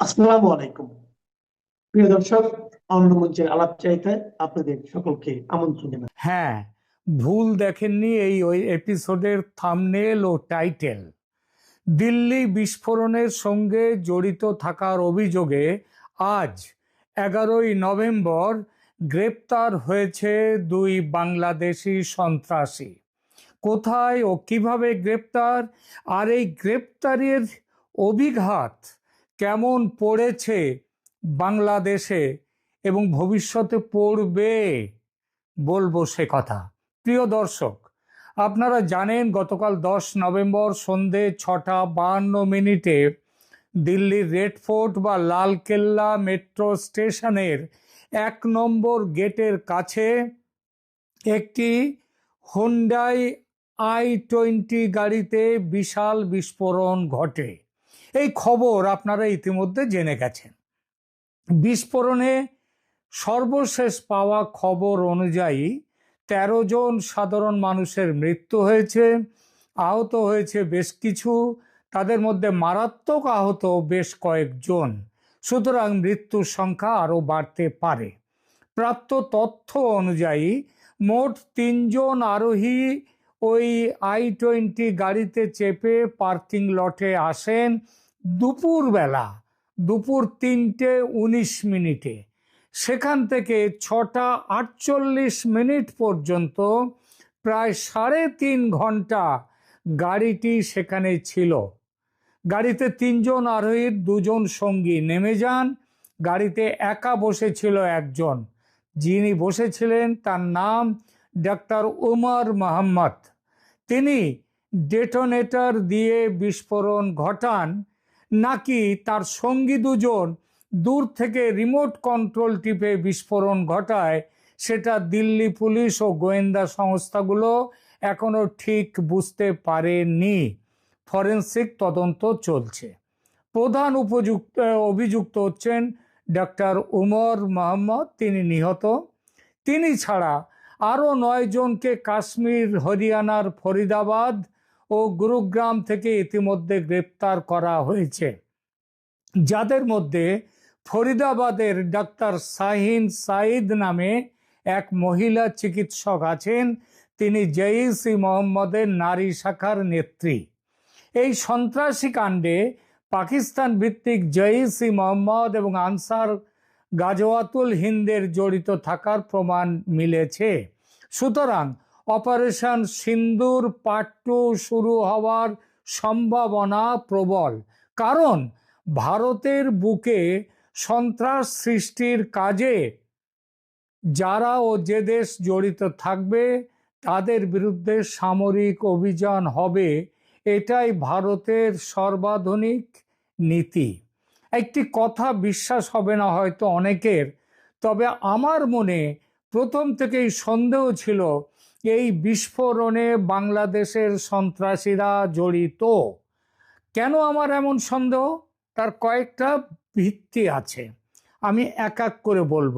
আসসালামু আলাইকুম। প্রিয় দর্শক অন্য মঞ্চের আলাপ চাইতে আপনাদের সকলকে আমন্ত্রণ জানাই। হ্যাঁ ভুল দেখেননি এই ওই এপিসোডের থামনেল ও টাইটেল। দিল্লি বিস্ফোরণের সঙ্গে জড়িত থাকার অভিযোগে আজ এগারোই নভেম্বর গ্রেপ্তার হয়েছে দুই বাংলাদেশি সন্ত্রাসী। কোথায় ও কীভাবে গ্রেপ্তার? আর এই গ্রেপ্তারের অভিঘাত কেমন পড়েছে বাংলাদেশে এবং ভবিষ্যতে পড়বে? বলব সে কথা। প্রিয় দর্শক, আপনারা জানেন গতকাল দশ নভেম্বর সন্ধে ছটা বাহান্ন মিনিটে দিল্লির রেড ফোর্ট বা লালকেল্লা মেট্রো স্টেশনের এক নম্বর গেটের কাছে একটি হুন্ডাই আই টোয়েন্টি গাড়িতে বিশাল বিস্ফোরণ ঘটে। এই খবর আপনারা ইতিমধ্যে জেনে গেছেন। বিস্ফোরণে সর্বশেষ পাওয়া খবর অনুযায়ী তেরো জন সাধারণ মানুষের মৃত্যু হয়েছে, আহত হয়েছে বেশ কিছু, তাদের মধ্যে মারাত্মক আহত বেশ কয়েকজন। সুতরাং মৃত্যুর সংখ্যা আরও বাড়তে পারে। প্রাপ্ত তথ্য অনুযায়ী মোট তিনজন আরোহী ওই আই টোয়েন্টি গাড়িতে চেপে পার্কিং লটে আসেন। দুপুরবেলা, দুপুর তিনটে উনিশ মিনিটে। সেখান থেকে ছটা আটচল্লিশ মিনিট পর্যন্ত প্রায় সাড়ে তিন ঘণ্টা গাড়িটি সেখানে ছিল। গাড়িতে তিনজন আরোহীর, দুজন সঙ্গী নেমে যান। গাড়িতে একা বসেছিল একজন। যিনি বসেছিলেন তার নাম ডাক্তার উমর মোহাম্মদ তিনি ডেটোনেটর দিয়ে বিস্ফোরণ ঘটান নাকি তার সঙ্গী দুজন দূর থেকে রিমোট কন্ট্রোল টিপে বিস্ফোরণ ঘটায়, সেটা দিল্লি পুলিশ ও গোয়েন্দা সংস্থাগুলো এখনও ঠিক বুঝতে পারেনি। ফরেন্সিক তদন্ত চলছে। প্রধান উপযুক্ত, অভিযুক্ত হচ্ছেন ডক্টর উমর মোহাম্মদ তিনি নিহত। তিনি ছাড়া আরও নয়জনকে কাশ্মীর, হরিয়ানার ফরিদাবাদ ও গুরুগ্রাম থেকে ইতিমধ্যে গ্রেপ্তার করা হয়েছে। যাদের মধ্যে ফরিদাবাদের ডাক্তার শাহিন সাইদ নামে এক মহিলা চিকিৎসক আছেন, তিনি জঈস ই মোহাম্মদের নারী শাখার নেত্রী। এই সন্ত্রাসী কাণ্ডে পাকিস্তান ভিত্তিক জঈস ই মোহাম্মদ এবং আনসার গাজওয়াতুল হিন্দের জড়িত থাকার প্রমাণ মিলেছে। সুতরাং অপারেশন সিন্দুর পার্ট টু শুরু হওয়ার সম্ভাবনা প্রবল। কারণ ভারতের বুকে সন্ত্রাস সৃষ্টির কাজে যারা ও যে দেশ জড়িত থাকবে, তাদের বিরুদ্ধে সামরিক অভিযান হবে। এটাই ভারতের সর্বাধুনিক নীতি। একটি কথা বিশ্বাস হবে না হয়তো অনেকের, তবে আমার মনে প্রথম থেকেই সন্দেহ ছিল এই বিস্ফোরণে বাংলাদেশের সন্ত্রাসীরা জড়িত। কেন আমার এমন সন্দেহ? তার কয়েকটা ভিত্তি আছে। আমি এক এক করে বলব।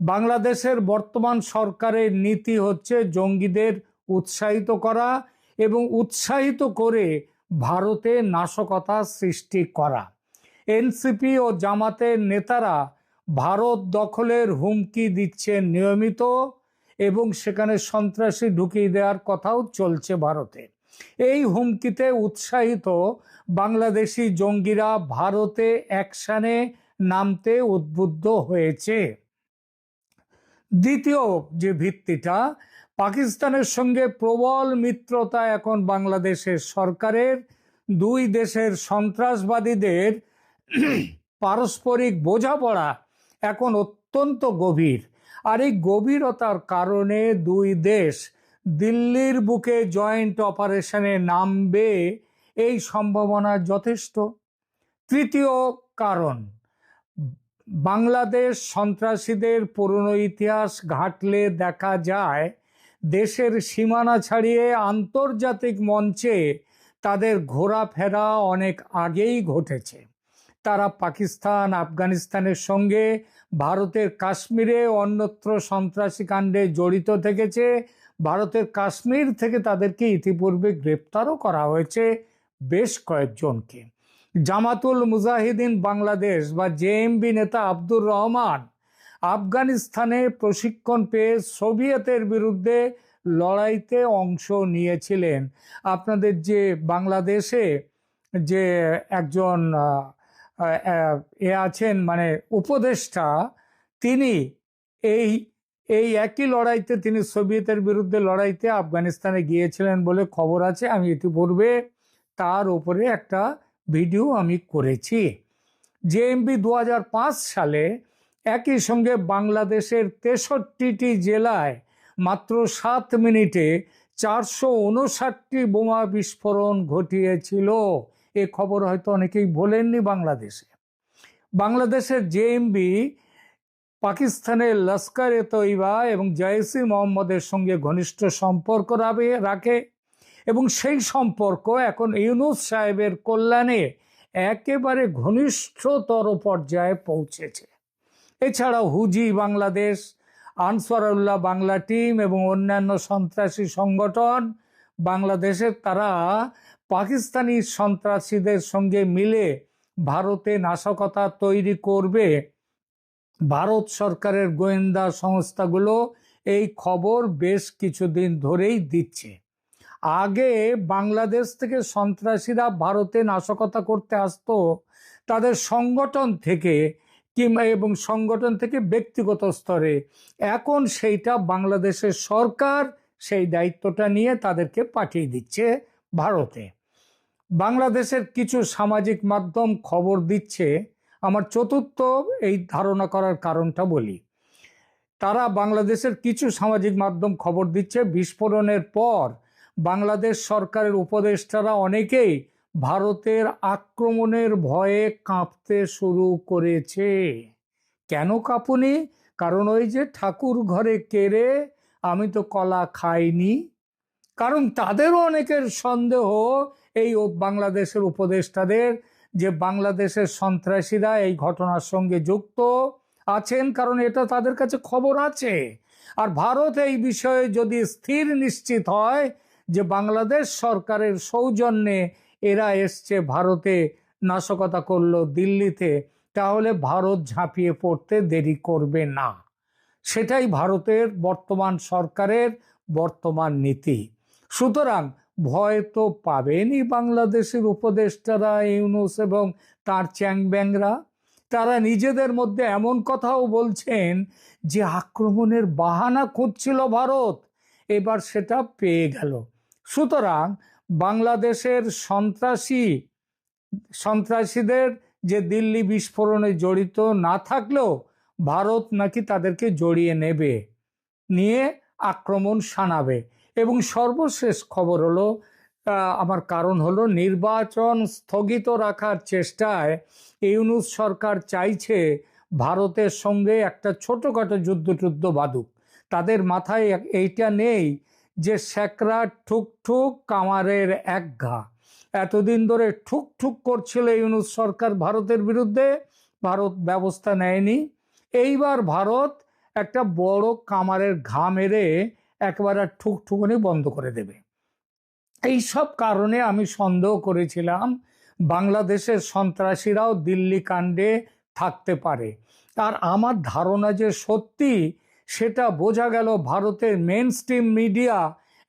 বাংলাদেশের বর্তমান সরকারের নীতি হচ্ছে জঙ্গিদের উৎসাহিত করা এবং উৎসাহিত করে ভারতে নাশকতা সৃষ্টি করা। এনসিপি ও জামাতের নেতারা ভারত দখলের হুমকি দিচ্ছে নিয়মিত। এবং সেখানে সন্ত্রাসী ঢুকিয়ে দেওয়ার কথাও চলছে ভারতে। এই হুমকিতে উৎসাহিত বাংলাদেশি জঙ্গিরা ভারতে অ্যাকশানে নামতে উদ্বুদ্ধ হয়েছে। দ্বিতীয় যে ভিত্তিটা, পাকিস্তানের সঙ্গে প্রবল মিত্রতা এখন বাংলাদেশের সরকারের। দুই দেশের সন্ত্রাসবাদীদের পারস্পরিক বোঝাপড়া এখন অত্যন্ত গভীর। আর এই গভীরতার কারণে দুই দেশ দিল্লির বুকে জয়েন্ট অপারেশনে নামবে এই সম্ভাবনা যথেষ্ট। তৃতীয় কারণ, বাংলাদেশ সন্ত্রাসীদের পুরনো ইতিহাস ঘাটলে দেখা যায় দেশের সীমানা ছাড়িয়ে আন্তর্জাতিক মঞ্চে তাদের ঘোরাফেরা অনেক আগেই ঘটেছে। তারা পাকিস্তান, আফগানিস্তানের সঙ্গে ভারতের কাশ্মীরে অন্যত্র সন্ত্রাসী কাণ্ডে জড়িত থেকেছে। ভারতের কাশ্মীর থেকে তাদেরকে ইতিপূর্বে গ্রেপ্তারও করা হয়েছে বেশ কয়েকজনকে। জামাতুল মুজাহিদিন বাংলাদেশ বা জেএমবি নেতা আব্দুর রহমান আফগানিস্তানে প্রশিক্ষণ পেয়ে সোভিয়েতের বিরুদ্ধে লড়াইতে অংশ নিয়েছিলেন। আপনাদের যে বাংলাদেশে যে একজন এ আছেন মানে উপদেষ্টা, তিনি এই এই একই লড়াইতে তিনি সোভিয়েতের বিরুদ্ধে লড়াইতে আফগানিস্তানে গিয়েছিলেন বলে খবর আছে। আমি ইতিপূর্বে তার উপরে একটা ভিডিও আমি করেছি। জেএমবি দু হাজার পাঁচ সালে একই সঙ্গে বাংলাদেশের তেষট্টিটি জেলায় মাত্র সাত মিনিটে চারশো উনষাটটি বোমা বিস্ফোরণ ঘটিয়েছিল। এ খবর হয়তো অনেকেই বলেননি বাংলাদেশে। বাংলাদেশের জেএমবি পাকিস্তানের লস্কর এ তৈবা এবং জয়সি মোহাম্মদের সঙ্গে ঘনিষ্ঠ সম্পর্ক রাখে এবং সেই সম্পর্ক এখন ইউনুস সাহেবের কল্যাণে একেবারে ঘনিষ্ঠতর পর্যায়ে পৌঁছেছে। এছাড়াও হুজি বাংলাদেশ আনসারুল্লাহ বাংলা টিম এবং অন্যান্য সন্ত্রাসী সংগঠন বাংলাদেশের তারা পাকিস্তানি সন্ত্রাসীদের সঙ্গে মিলে ভারতে নাশকতা তৈরি করবে। ভারত সরকারের গোয়েন্দা সংস্থাগুলো এই খবর বেশ কিছুদিন ধরেই দিচ্ছে। আগে বাংলাদেশ থেকে সন্ত্রাসীরা ভারতে নাশকতা করতে আসতো, তাদের সংগঠন থেকে কিংবা এবং সংগঠন থেকে ব্যক্তিগত স্তরে। এখন সেইটা বাংলাদেশের সরকার সেই দায়িত্বটা নিয়ে তাদেরকে পাঠিয়ে দিচ্ছে ভারতে। বাংলাদেশের কিছু সামাজিক মাধ্যম খবর দিচ্ছে। আমার চতুর্থ এই ধারণা করার কারণটা বলি। তারা বাংলাদেশের কিছু সামাজিক মাধ্যম খবর দিচ্ছে। বিস্ফোরণের পর বাংলাদেশ সরকারের উপদেষ্টারা অনেকেই ভারতের আক্রমণের ভয়ে কাঁপতে শুরু করেছে। কেন কাঁপুনি? কারণ ওই যে ঠাকুর ঘরে কেড়ে আমি তো কলা খাইনি। কারণ তাদেরও অনেকের সন্দেহ এই বাংলাদেশের উপদেষ্টাদের যে বাংলাদেশের সন্ত্রাসীরা এই ঘটনার সঙ্গে যুক্ত আছেন, কারণ এটা তাদের কাছে খবর আছে। আর ভারত এই বিষয়ে যদি স্থির নিশ্চিত হয় যে বাংলাদেশ সরকারের সৌজন্যে এরা এসছে ভারতে নাশকতা করল দিল্লিতে, তাহলে ভারত ঝাঁপিয়ে পড়তে দেরি করবে না। সেটাই ভারতের বর্তমান সরকারের বর্তমান নীতি। সুতরাং ভয় তো পাবেনই বাংলাদেশের উপদেষ্টারা ইউনুস এবং তার চ্যাংব্যাংরা। তারা নিজেদের মধ্যে এমন কথাও বলছেন যে আক্রমণের বাহানা খুঁজছিল ভারত, এবার সেটা পেয়ে গেল। সুতরাং বাংলাদেশের সন্ত্রাসী, সন্ত্রাসীদের যে দিল্লি বিস্ফোরণে জড়িত না থাকলেও ভারত নাকি তাদেরকে জড়িয়ে নেবে, নিয়ে আক্রমণ শানাবে। এবং সর্বশেষ খবর হলো আমার কারণ হলো নির্বাচন স্থগিত রাখার চেষ্টায় ইউনুস সরকার চাইছে ভারতের সঙ্গে একটা ছোটোখাটো যুদ্ধ টুদ্ধ বাদুক তাদের মাথায় এইটা নেই যে স্যাকরা ঠুক ঠুক কামারের এক ঘা। এতদিন ধরে ঠুক ঠুক করছিল ইউনুস সরকার ভারতের বিরুদ্ধে, ভারত ব্যবস্থা নেয়নি। এইবার ভারত একটা বড় কামারের ঘা মেরে একবার ঠুক ঠুকুনি বন্ধ করে দেবে। এই সব কারণে আমি সন্দেহ করেছিলাম, বাংলাদেশের সন্ত্রাসীরাও দিল্লি কাণ্ডে থাকতে পারে। আর আমার ধারণা যে সত্যি, সেটা বোঝা গেল ভারতের মেন স্ট্রিম মিডিয়া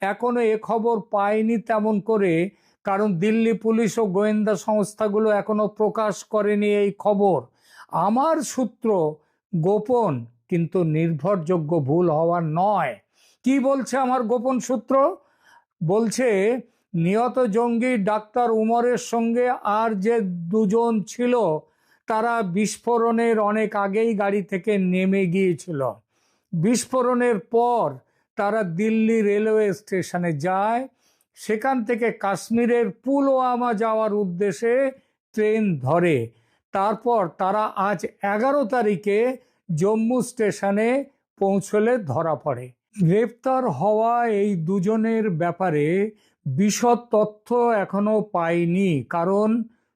এখনও এ খবর পায়নি তেমন করে, কারণ দিল্লি পুলিশ ও গোয়েন্দা সংস্থাগুলো এখনও প্রকাশ করেনি এই খবর। আমার সূত্র গোপন, কিন্তু নির্ভরযোগ্য ভুল হওয়ার নয়। কি বলছে আমার গোপন সূত্র? বলছে, নিহত জঙ্গি ডাক্তার উমরের সঙ্গে আর যে দুজন ছিল, তারা বিস্ফোরণের অনেক আগেই গাড়ি থেকে নেমে গিয়েছিল। বিস্ফোরণের পর তারা দিল্লি রেলওয়ে স্টেশনে যায়। সেখান থেকে কাশ্মীরের পুলওয়ামা যাওয়ার উদ্দেশ্যে ট্রেন ধরে। তারপর তারা আজ এগারো তারিখে জম্মু স্টেশনে পৌঁছলে ধরা পড়ে। গ্রেপ্তার হওয়া এই দুজনের ব্যাপারে বিশদ তথ্য এখনও পাইনি, কারণ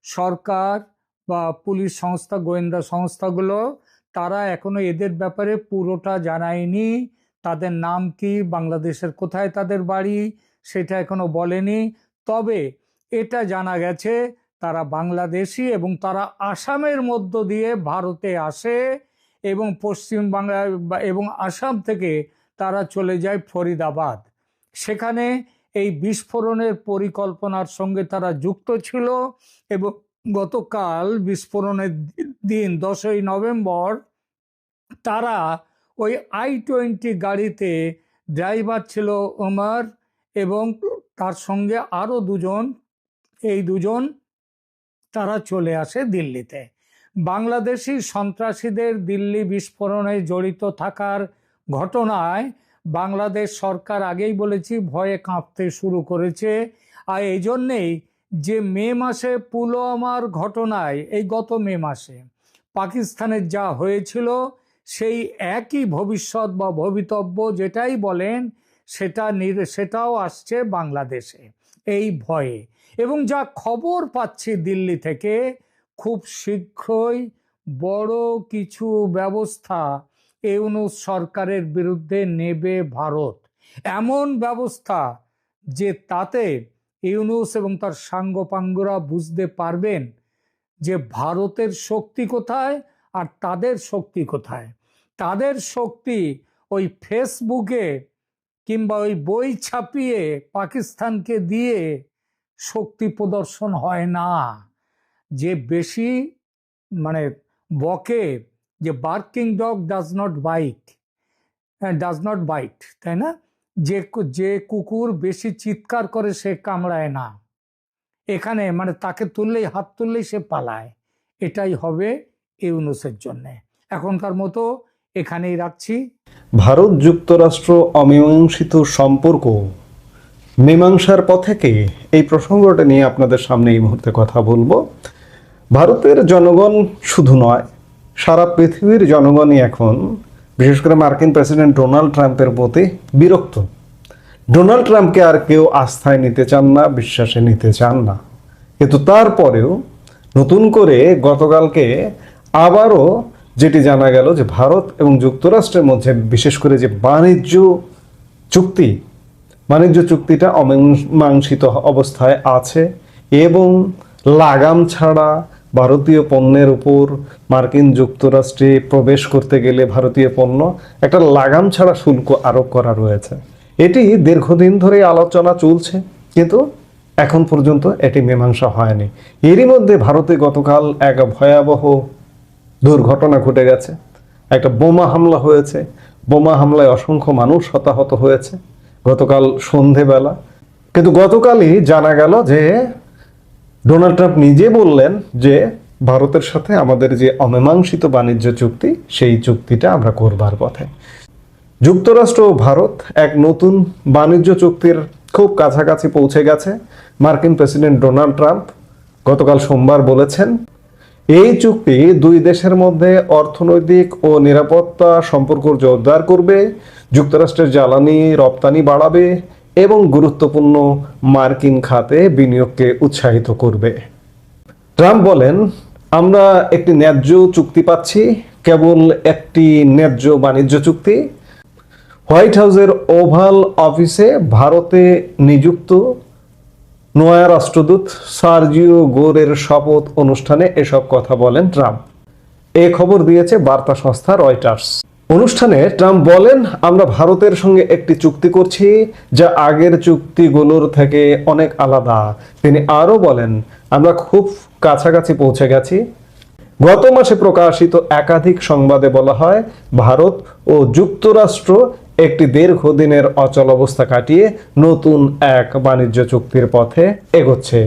সরকার বা পুলিশ সংস্থা, গোয়েন্দা সংস্থাগুলো, তারা এখনও এদের ব্যাপারে পুরোটা জানায়নি। তাদের নাম কি, বাংলাদেশের কোথায় তাদের বাড়ি, সেটা এখনও বলেনি। তবে এটা জানা গেছে, তারা বাংলাদেশি এবং তারা আসামের মধ্য দিয়ে ভারতে আসে এবং পশ্চিম বাংলা এবং আসাম থেকে তারা চলে যায় ফরিদাবাদ। সেখানে এই বিস্ফোরণের পরিকল্পনার সঙ্গে তারা যুক্ত ছিল এবং গতকাল বিস্ফোরণের দিন দশই নভেম্বর তারা ওই আই টোয়েন্টি গাড়িতে ড্রাইভার ছিল ওমর এবং তার সঙ্গে আরও দুজন, এই দুজন তারা চলে আসে দিল্লিতে। বাংলাদেশি সন্ত্রাসীদের দিল্লি বিস্ফোরণে জড়িত থাকার ঘটনায় বাংলাদেশ সরকার আগেই বলেছি ভয়ে কাঁপতে শুরু করেছে। আর এই জন্যেই যে মে মাসে পুলওয়ামার ঘটনায়, এই গত মে মাসে পাকিস্তানের যা হয়েছিল, সেই একই ভবিষ্যৎ বা ভবিতব্য যেটাই বলেন, সেটা সেটাও আসছে বাংলাদেশে, এই ভয়ে। এবং যা খবর পাচ্ছি দিল্লি থেকে, খুব শীঘ্রই বড় কিছু ব্যবস্থা ইউনুস সরকারের বিরুদ্ধে নেবে ভারত। এমন ব্যবস্থা যে তাতে ইউনুস এবং তার সাঙ্গপাঙ্গরা বুঝতে পারবেন যে ভারতের শক্তি কোথায় আর তাদের শক্তি কোথায়। তাদের শক্তি ওই ফেসবুকে কিংবা ওই বই ছাপিয়ে পাকিস্তানকে দিয়ে শক্তি প্রদর্শন হয় না। যে বেশি মানে বকে যে barking dog does not bite does not bite তাই না? যে যে কুকুর বেশি চিৎকার করে সে কামড়ায় না। এখানে মানে তাকে তুললেই, হাত তুললেই সে পালায়। এটাই হবে ইউনুসের জন্যে। এখনকার মতো এখানেই রাখছি। ভারত যুক্তরাষ্ট্র অমীমাংসিত সম্পর্ক মীমাংসার পথে কে এই প্রসঙ্গটা নিয়ে আপনাদের সামনে এই মুহূর্তে কথা বলব। ভারতের জনগণ শুধু নয় সারা পৃথিবীর জনগণই এখন, বিশেষ করে মার্কিন প্রেসিডেন্ট ডোনাল্ড ট্রাম্পের প্রতি বিরক্ত। ডোনাল্ড ট্রাম্পকে আর কেউ আস্থায় নিতে চান না, বিশ্বাসে নিতে চান না। কিন্তু তারপরেও নতুন করে গতকালকে আবারও যেটি জানা গেল যে ভারত এবং যুক্তরাষ্ট্রের মধ্যে বিশেষ করে যে বাণিজ্য চুক্তি, বাণিজ্য চুক্তিটা অমীমাংসিত অবস্থায় আছে এবং লাগাম ছাড়া ভারতীয় পণ্যের উপর মার্কিন যুক্তরাষ্ট্রে প্রবেশ করতে গেলে ভারতীয় পণ্য একটা লাগাম ছাড়া শুল্ক আরোপ করা রয়েছে। এটি দীর্ঘদিন ধরে আলোচনা চলছে, কিন্তু এখন পর্যন্ত এটি মীমাংসা হয়নি। এরই মধ্যে ভারতে গতকাল এক ভয়াবহ দুর্ঘটনা ঘটে গেছে। একটা বোমা হামলা হয়েছে। বোমা হামলায় অসংখ্য মানুষ হতাহত হয়েছে গতকাল সন্ধেবেলা। কিন্তু গতকালই জানা গেল যে ডোনাল্ড ট্রাম্প নিজে বললেন যে ভারতের সাথে আমাদের যে অমীমাংসিত বাণিজ্য চুক্তি, সেই চুক্তিটা আমরা করবার পথে। যুক্তরাষ্ট্র ও ভারত এক নতুন বাণিজ্য চুক্তির খুব কাছাকাছি পৌঁছে গেছে। মার্কিন প্রেসিডেন্ট ডোনাল্ড ট্রাম্প গতকাল সোমবার বলেছেন, এই চুক্তি দুই দেশের মধ্যে অর্থনৈতিক ও নিরাপত্তা সম্পর্ক জোরদার করবে, যুক্তরাষ্ট্রের জ্বালানি রপ্তানি বাড়াবে এবং গুরুত্বপূর্ণ মার্কিন খাতে বিনিয়োগকে উৎসাহিত করবে। ট্রাম্প বলেন, আমরা একটি ন্যায্য চুক্তি পাচ্ছি, কেবল একটি ন্যায্য বাণিজ্য চুক্তি। হোয়াইট হাউসের ওভাল অফিসে ভারতে নিযুক্ত নয়া রাষ্ট্রদূত সার্জিও গোরের শপথ অনুষ্ঠানে এসব কথা বলেন ট্রাম্প। এ খবর দিয়েছে বার্তা সংস্থা রয়টার্স। অনুষ্ঠানে ট্রাম্প বলেন, আমরা ভারতের সঙ্গে একটি চুক্তি করছি, যা আগের চুক্তিগুলোর থেকে অনেক আলাদা। তিনি আরও বলেন, আমরা খুব কাছাকাছি পৌঁছে গেছি। গত মাসে প্রকাশিত একাধিক সংবাদে বলা হয়, ভারত ও যুক্তরাষ্ট্র একটি দীর্ঘদিনের অচল অবস্থা কাটিয়ে নতুন এক বাণিজ্য চুক্তির পথে এগোচ্ছে।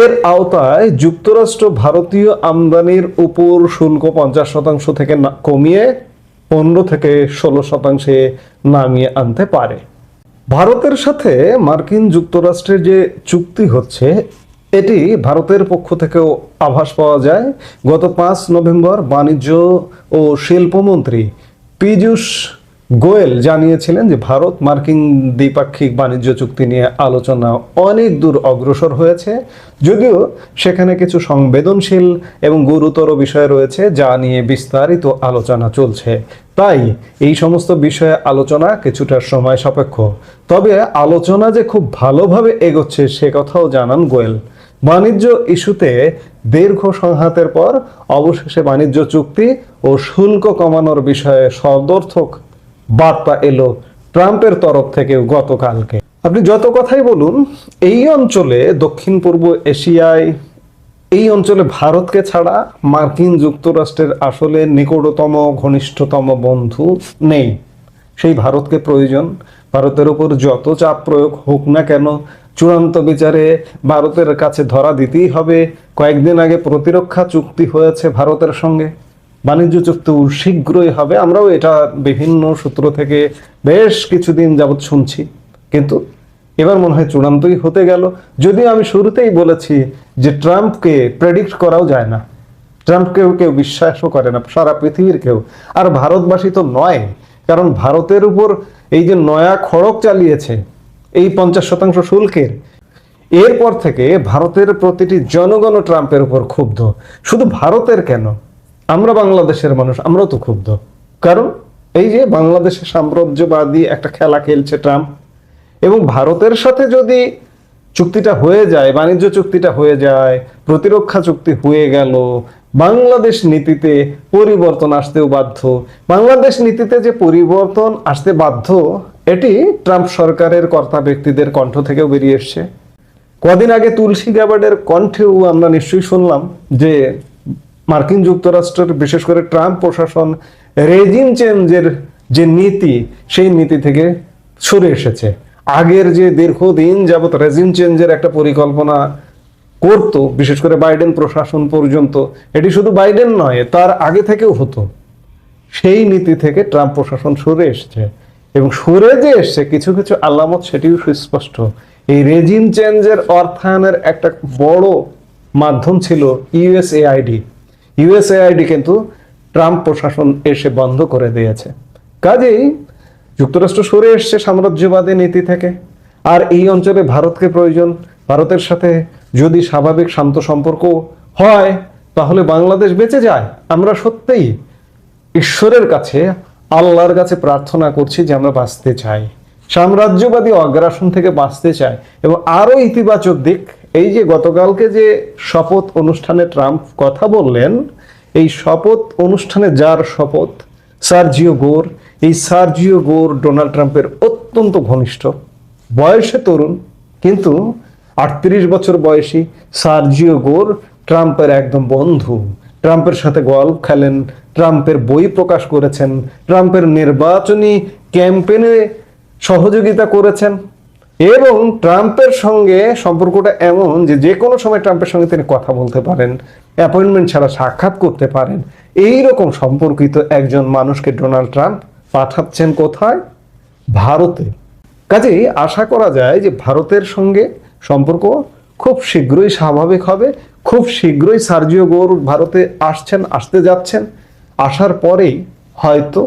এর আওতায় যুক্তরাষ্ট্র ভারতীয় আমদানির উপর শুল্ক পঞ্চাশ শতাংশ থেকে কমিয়ে পনেরো থেকে ষোলো শতাংশে নামিয়ে আনতে পারে। ভারতের সাথে মার্কিন যুক্তরাষ্ট্রের যে চুক্তি হচ্ছে, এটি ভারতের পক্ষ থেকেও আভাস পাওয়া যায়। গত পাঁচ নভেম্বর বাণিজ্য ও শিল্পমন্ত্রী পীযূষ গোয়েল জানিয়েছিলেন যে ভারত মার্কিন দ্বিপাক্ষিক বাণিজ্য চুক্তি নিয়ে আলোচনা অনেক দূর অগ্রসর হয়েছে। যদিও সেখানে কিছু সংবেদনশীল এবং গুরুতর বিষয় রয়েছে যা নিয়ে বিস্তারিত আলোচনা চলছে। তাই এই সমস্ত বিষয়ে আলোচনা কিছুটা সময় সাপেক্ষ। তবে আলোচনা যে খুব ভালোভাবে এগোচ্ছে সে কথাও জানান গোয়েল। বাণিজ্য ইস্যুতে দীর্ঘ সংঘাতের পর অবশেষে বাণিজ্য চুক্তি ও শুল্ক কমানোর বিষয়ে সদর্থক বার্তা এলো ট্রাম্পের তরফ থেকেও গতকালকে। আপনি যত কথাই বলুন, এই অঞ্চলে দক্ষিণ পূর্ব এশিয়ায়, এই অঞ্চলে ভারতকে ছাড়া মার্কিন যুক্তরাষ্ট্রের আসলে নিকটতম, ঘনিষ্ঠতম বন্ধু নেই। সেই ভারতকে প্রয়োজন, ভারতের উপর যত চাপ প্রয়োগ হোক না কেন, চূড়ান্ত বিচারে ভারতের কাছে ধরা দিতেই হবে। কয়েকদিন আগে প্রতিরক্ষা চুক্তি হয়েছে ভারতের সঙ্গে। বাণিজ্য চুক্তি শীঘ্রই হবে। আমরাও এটা বিভিন্ন সূত্র থেকে বেশ কিছুদিন যাবৎ শুনছি। কিন্তু এবার মনে হয় চূড়ান্তই হতে গেল। যদিও আমি শুরুতেই বলেছি যে ট্রাম্পকে প্রেডিক্ট করাও যায় না। ট্রাম্পকেও কেউ বিশ্বাসও করে না, সারা পৃথিবীর কেউ। আর ভারতবাসী তো নয়, কারণ ভারতের উপর এই যে নয়া খড়ক চালিয়েছে, এই পঞ্চাশ শতাংশ শুল্কের এরপর থেকে ভারতের প্রতিটি জনগণ ট্রাম্পের উপর ক্ষুব্ধ। শুধু ভারতের কেন? আমরা বাংলাদেশের মানুষ, আমরাও তো ক্ষুব্ধ। কারণ এই যে বাংলাদেশে সাম্রাজ্যবাদী একটা খেলা খেলছে ট্রাম্প, এবং ভারতের সাথে যদি চুক্তিটা হয়ে যায়, বাণিজ্য চুক্তিটা হয়ে যায়, প্রতিরক্ষা চুক্তি হয়ে গেল, বাংলাদেশ নীতিতে পরিবর্তন আসতেও বাধ্য, বাংলাদেশ নীতিতে যে পরিবর্তন আসতে বাধ্য, এটি ট্রাম্প সরকারের কর্তা ব্যক্তিদের কণ্ঠ থেকেও বেরিয়ে এসছে। কদিন আগে তুলসী গ্যাবার্ডের কণ্ঠেও আমরা নিশ্চয়ই শুনলাম যে মার্কিন যুক্তরাষ্ট্রের, বিশেষ করে ট্রাম্প প্রশাসন, রেজিম চেঞ্জের যে নীতি, সেই নীতি থেকে সরে এসেছে। আগের যে দীর্ঘদিন যাবৎ রেজিম চেঞ্জের একটা পরিকল্পনা করতো, বিশেষ করে বাইডেন প্রশাসন পর্যন্ত, এটি শুধু বাইডেন নয়, তার আগে থেকেও হতো। সেই নীতি থেকে ট্রাম্প প্রশাসন সরে এসছে এবং সরে যে এসছে, কিছু কিছু আলামত সেটিও সুস্পষ্ট। এই রেজিম চেঞ্জের অর্থায়নের একটা বড় মাধ্যম ছিল ইউএসএআইডি। ইউএসএআইডি কিন্তু ট্রাম্প প্রশাসন এসে বন্ধ করে দিয়েছে। কাজেই যুক্তরাষ্ট্র সরে এসছে সাম্রাজ্যবাদী নীতি থেকে। আর এই অঞ্চলে ভারতকে প্রয়োজন। ভারতের সাথে যদি স্বাভাবিক শান্ত সম্পর্ক হয়, তাহলে বাংলাদেশ বেঁচে যায়। আমরা সত্যিই ঈশ্বরের কাছে, আল্লাহর কাছে প্রার্থনা করছি যে আমরা বাঁচতে চাই। সাম্রাজ্যবাদী অগ্রাসন থেকে বাঁচতে চাই। এবং আরও ইতিবাচক দিক এই যে গতকালকে যে শপথ অনুষ্ঠানে ট্রাম্প কথা বললেন, এই শপথ অনুষ্ঠানে যার শপথ? সার্জিও গোর। এই সার্জিও গোর ডোনাল্ড ট্রাম্পের অত্যন্ত ঘনিষ্ঠ। বয়সে তরুণ, কিন্তু আটত্রিশ বছর বয়সী সার্জিও গোর ট্রাম্পের একদম বন্ধু। ট্রাম্পের সাথে গল্প খেলেন, ট্রাম্পের বই প্রকাশ করেছেন, ট্রাম্পের নির্বাচনী ক্যাম্পেনে সহযোগিতা করেছেন। এবং ট্রাম্পের সঙ্গে সম্পর্কটা এমন যে যে কোনো সময় ট্রাম্পের সঙ্গে তিনি কথা বলতে পারেন, অ্যাপয়েন্টমেন্ট ছাড়া সাক্ষাৎ করতে পারেন এই রকম সম্পর্কিত একজন মানুষকে ডোনাল্ড ট্রাম্প পাঠাচ্ছেন কোথায়? ভারতে। কাজেই আশা করা যায় যে ভারতের সঙ্গে সম্পর্ক খুব শীঘ্রই স্বাভাবিক হবে, খুব শীঘ্রই সার্জিও গৌর ভারতে আসছেন, আসতে যাচ্ছেন, আসার পরেই হয়তো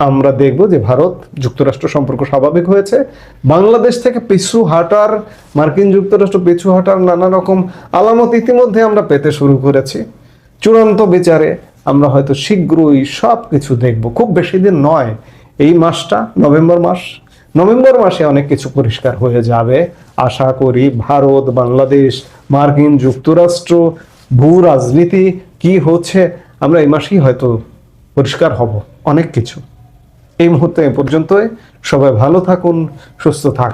আমরা দেখব যে ভারত যুক্তরাষ্ট্র সম্পর্ক স্বাভাবিক হয়েছে। বাংলাদেশ থেকে পিছু হাঁটার, মার্কিন যুক্তরাষ্ট্র পিছু হাঁটার নানা রকম আলামত ইতিমধ্যে আমরা পেতে শুরু করেছি। চূড়ান্ত বিচারে আমরা হয়তো শীঘ্রই সব কিছু দেখব। খুব বেশি দিন নয়, এই মাসটা, নভেম্বর মাস। নভেম্বর মাসে অনেক কিছু পরিষ্কার হয়ে যাবে। আশা করি ভারত, বাংলাদেশ, মার্কিন যুক্তরাষ্ট্র, ভূ রাজনীতি, কি হচ্ছে, আমরা এই মাসেই হয়তো পরিষ্কার হব অনেক কিছু। এই মুহূর্তে পর্যন্ত সবাই ভালো থাকুন সুস্থ থাকুন।